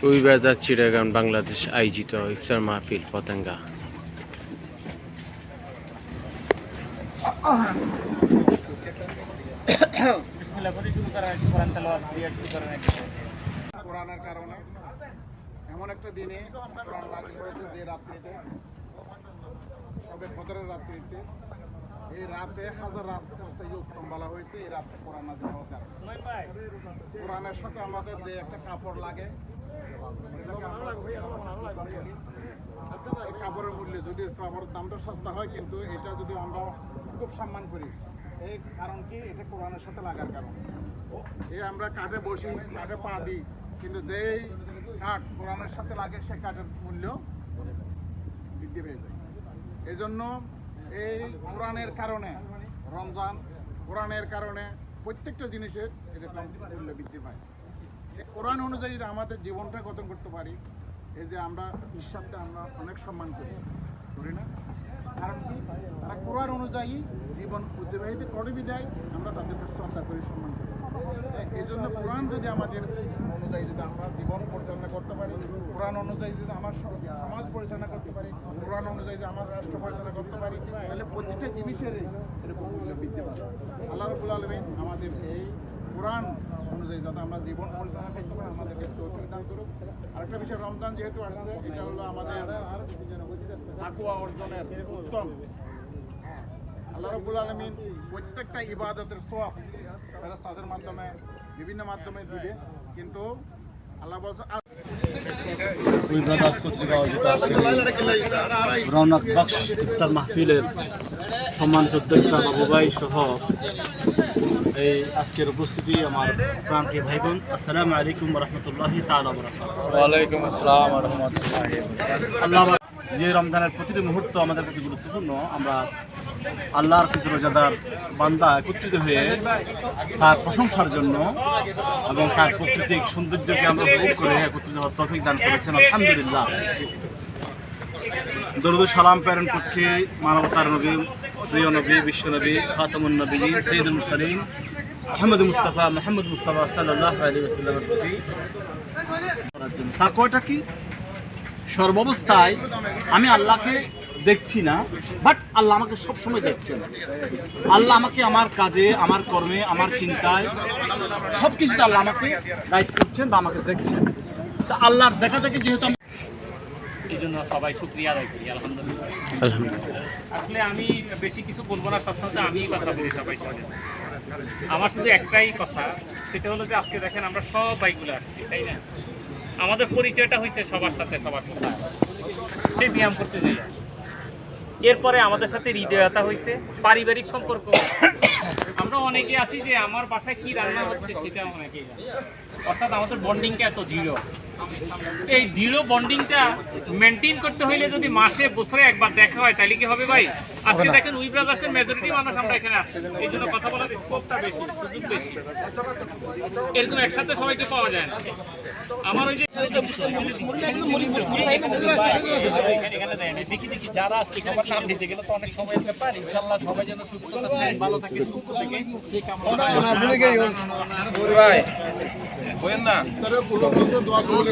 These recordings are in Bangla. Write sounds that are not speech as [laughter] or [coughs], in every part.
কুইবাজার চিড়াগান বাংলাদেশ আয়োজিত ইফতার মাহফিল পতেঙ্গা। [coughs] কোরআনের কারণে। এমন একটা দিনে হয়েছে যে রাত্রিতে, সবে কদরের রাত্রিতে। এই রাতে হাজার রাত অবস্থায় উত্তম বলা হয়েছে, এই রাতে কোরআন নাজিল হওয়ার কারণে। কোরআনের সাথে আমাদের যে একটা কাপড় লাগে কাপড়ের মূল্য যদি কাপড়ের দামটা সস্তা হয় কিন্তু এটা যদি আমরা খুব সম্মান করি, এই কারণ কি? এটা কোরআনের সাথে লাগার কারণ। এই আমরা কাঠে বসি, কাঠে পা দিই, কিন্তু যেই কাঠ কোরআনের সাথে লাগে সে কাঠের মূল্য বৃদ্ধি পেয়ে যায়। এই জন্য এই কোরআনের কারণে, রমজান কোরআনের কারণে প্রত্যেকটা জিনিসের এটা মূল্য বৃদ্ধি পায়। কোরআন অনুযায়ী আমাদের জীবনটা গঠন করতে পারি, এই যে আমরা ঈশ্বরকে আমরা অনেক সম্মান করি করি না? কারণ কি? তারা কোরআন অনুযায়ী জীবন অতিবাহিত করে বিদায়, আমরা তাদেরকে শ্রদ্ধা করি, সম্মান করি। এই জন্য কোরআন যদি আমাদের অনুযায়ী যদি আমরা জীবন পরিচালনা করতে পারি কোরআন অনুযায়ী যদি আমার সমাজ পরিচালনা করতে পারি কোরআন অনুযায়ী যদি আমার রাষ্ট্র পরিচালনা করতে পারি, তাহলে প্রতিটা জিনিসেরই এরকম মূল্য বৃদ্ধি পাবে। আল্লাহ রবুল আলমিন আমাদের এই কোরআন অনুযায়ী যাতে আমরা জীবন পরিচালনা করতে পারি, আমাদেরকে তৌফিক দান করুক। আরেকটা বিষয়, রমজান যেহেতু আসছে, এটা হলো আমাদের তাকুয়া অর্জনের উত্তম। আল্লাহ রবুল আলমিন প্রত্যেকটা ইবাদতের সব তারা তাদের মাধ্যমে বিভিন্ন মাধ্যমে দিবে। কিন্তু আল্লাহ বলছে দুই ব্রাদার্স পত্রিকা অর্জিত আজকে রৌনক বক্স ইফতার মাহফিলের সম্মানিত উদ্যোক্তা বাবু ভাই সহ এই আজকের উপস্থিতি আমার প্রান্তীয় ভাই বোন আসসালামু আলাইকুম রহমতুল্লাহি তাআলা ওয়ালাইকুম আসসালাম রহমতুল্লাহ আল্লাহ যে রমজানের প্রতিটি মুহূর্ত আমাদের কাছে গুরুত্বপূর্ণ, আমরা আল্লাহর কিছু রোজাদার বান্দা একত্রিত হয়ে তার প্রশংসার জন্য এবং তার প্রাকৃতিক সৌন্দর্যকে আমরা উপভোগ করে একত্রিত হওয়ার তৌফিক দান করেছেন। আলহামদুলিল্লাহ। দরুদ সালাম প্রেরণ করছি মানবতার নবী, প্রিয় নবী, বিশ্ব নবী, খাতামুন নবী সৈয়দুল মুস্তালিম আহমদ মুস্তাফা মাহমুদ মুস্তাফা সাল্লাহ আলী ওসাল্লামের প্রতি। তাকওয়াটা কি? সর্বাবস্থায় আমি আল্লাহকে দেখছি না বাট আল্লাহ আমাকে সবসময় দেখছেন। আল্লাহ আমাকে আমার কাজে আমার কর্মে আমার চিন্তায় সব কিছুতে আল্লাহ আমাকে গাইড করছেন বা আমাকে দেখছেন। তা আল্লাহর দেখা থেকে যেহেতু আমি এই জন্য সবাই শুক্রিয়া আদায় করি আলহামদুলিল্লাহ। আলহামদুলিল্লাহ। আসলে আমি বেশি কিছু বলব না সবসময় আমিই কথা বলি সবাই সাথে আমার শুধু একটাই কথা সেটা হলো যে আজকে দেখেন আমরা সব বাইকগুলো আসছি তাই না? আমাদের পরিচয়টা হয়েছে সবার সাথে সবার সাথে সে ব্যায়াম করতে যাই এরপরে আমাদের সাথে হৃদয়তা হয়েছে, পারিবারিক সম্পর্ক আমরা অনেকে আছি যে আমার বাসায় কি রান্না হচ্ছে সেটা অনেকেই অর্থাৎ আমাদের বন্ডিংটা এত দৃঢ়। এই দৃঢ় বন্ডিংটা মেনটেন করতে হইলে যদি মাসে বছরে একবার দেখা হয় তাহলে কি হবে ভাই? আজকে দেখেন উই ব্রাদার্সের মেজরিটি মানুষ আমরা এখানে আসছি এই জন্য কথা বলার স্কোপটা বেশি সুযোগ বেশি। এরকম একসাথে সবাইকে পাওয়া যায় না। আমার ওই যে না। দেখি দেখি যারা আজকে দিতে গেলে তো অনেক সময় ব্যাপার ইনশাল্লাহ সবাই যেন সুস্থ থাকে ভালো থাকে সুস্থ থাকে সেই কামনা দোয়া কবুলের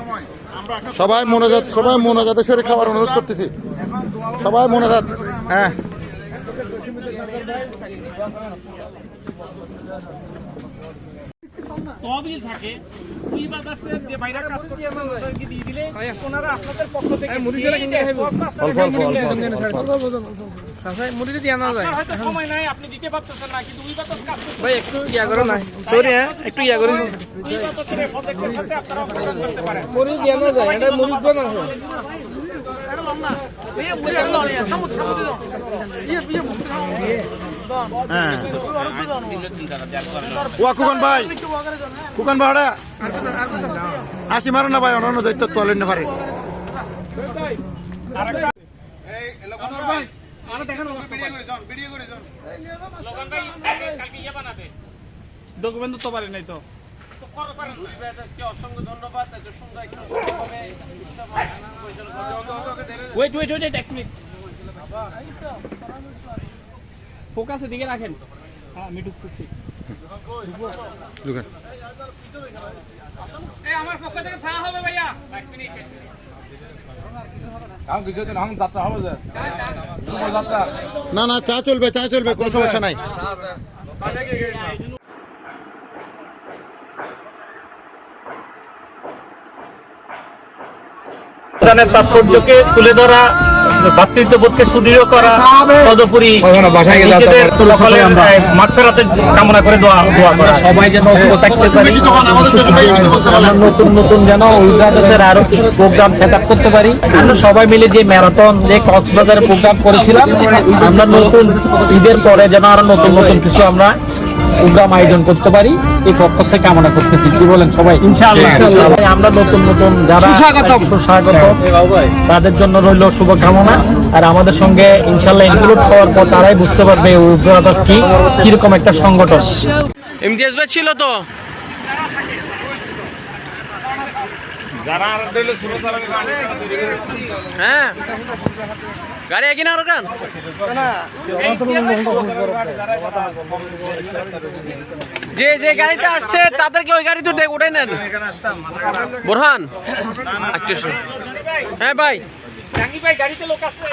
সবাই আমরা একটা সবাই মোনাজাত সবাই মোনাজাতে সেরে খাবার অনুরোধ করতেছি। সবাই মোনাজাত হ্যাঁ। তহবিল থাকে। ওই বাজারে যে বাইরে কাজ করতে ওনাদেরকে দিয়ে দিলে ওনারা আপনাদের পক্ষ থেকে আপনার হয়তো সময় নাই আপনি দিতে পারতেছেন না কিন্তু ওই বাজার কাজ ভাই একটু ইয়া করো না। সরি হ্যাঁ একটু ইয়া করো। ওই বাজারে সাথে আপনারা করতে পারেন। মুড়ি দিয়ে না যায় এটা মুড়ি না হ্যাঁ ওয়া কুকন ভাই। কুকন ভাড়া আসি মারো না ভাই অন্য দায়িত্ব তোলেন না পারে এই লোকন ভাই। ভিডিও করে যান ভিডিও করে যান। লোকান ভাই কালকে ইয়ে বানাবে। ডকুমেন্ট তো পারি নাই তো। না। ওয়েট ওয়েট ওয়েট এক মিনিট ফোকাসের দিকে রাখেন। হ্যাঁ আমি ঢুকতেছি। আমার পক্ষ থেকে চা হবে ভাইয়া। এক মিনিট না না চা চলবে চা চলবে কোনো সমস্যা নাই। দানের তাৎপর্যকে তুলে ধরা ভাতৃত্ববোধকে সুদৃঢ় করা তদুপরি নিজেদের সকলের মাঠফেরাতে কামনা করে দোয়া দোয়া করা। সবাই যেন থাকতে পারি। নতুন নতুন যেন উইজাদেশের আরও কিছু প্রোগ্রাম সেট আপ করতে পারি। আমরা সবাই মিলে যে ম্যারাথন যে কক্সবাজারে প্রোগ্রাম করেছিলাম আমরা নতুন ঈদের পরে যেন আরও নতুন নতুন কিছু আমরা প্রোগ্রাম আয়োজন করতে পারি এই পক্ষ থেকে আমরা করতেছি। কি বলেন সবাই? ইনশাআল্লাহ। আমরা নতুন নতুন যারা সুস্বাগত সুস্বাগত তাদের জন্য রইল শুভকামনা। আর আমাদের সঙ্গে ইনশাআল্লাহ ইনক্লুড হওয়ার পর তারাই বুঝতে পারবে কি কীরকম একটা সংগঠন। ইমতিয়াজ ভাই ছিল তো? হ্যাঁ। গাড়ি একই না আর যে যে গাড়িতে আসছে তাদেরকে ওই গাড়িতে উঠে উঠে নেন। বোরহান। হ্যাঁ ভাই ভাই গাড়িতে লোক আসছে